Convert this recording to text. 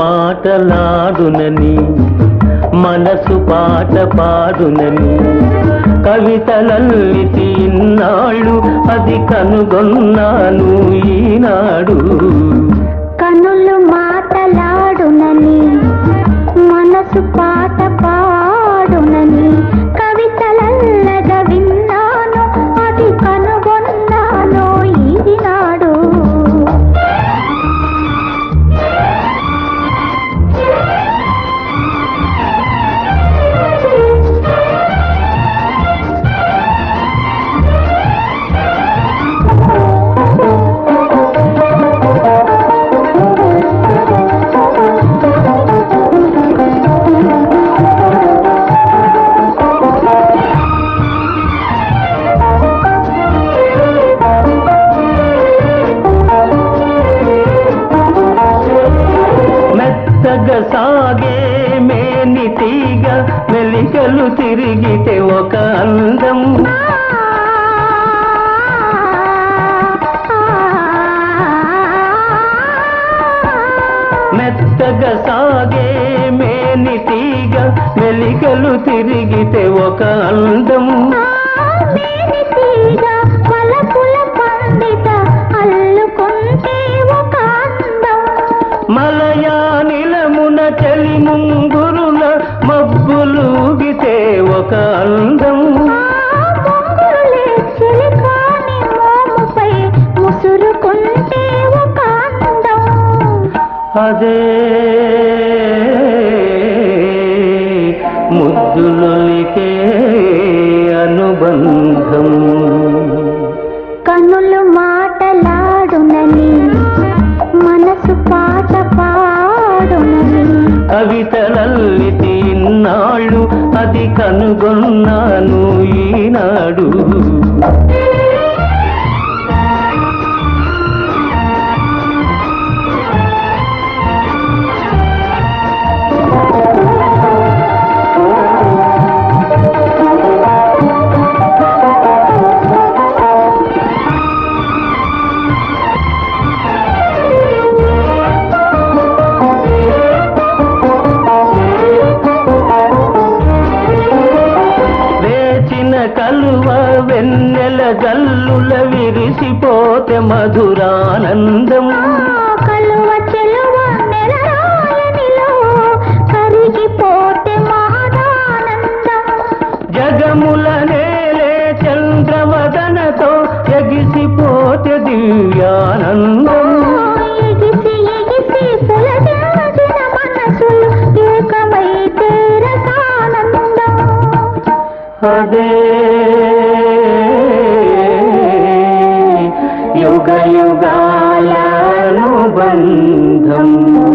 మాటలాడునని మనసు పాట పాడునని కవితలల్లి ఇన్నాళ్ళు అది కనుగొన్నాను ఈనాడు. కనులు మాటలాడునని మనసు పాట మెత్తగా సాగే మేని తీగ మెలికలు తిరిగితే ఒక అందం. మెత్తగా సాగే మేని తీగ మెలికలు తిరిగితే ఒక అందం. ముద్దులొలికే అనుబంధం. కనులు మాటలాడునని మనసు పాట పాడునని. కవితలల్లితి ఇన్నాళ్ళు అది కనుగొన్నాను ఈనాడు. కలువ వెన్నెల జల్లుల విరిసిపోతే మధురానందం కలువ చెలువ నెలరాలనిలో కరిగిపోతే మహదానందం జగముల నేలే చంద్రవదనతో ఎగిసిపోతే దివ్యానందం बन्धम्।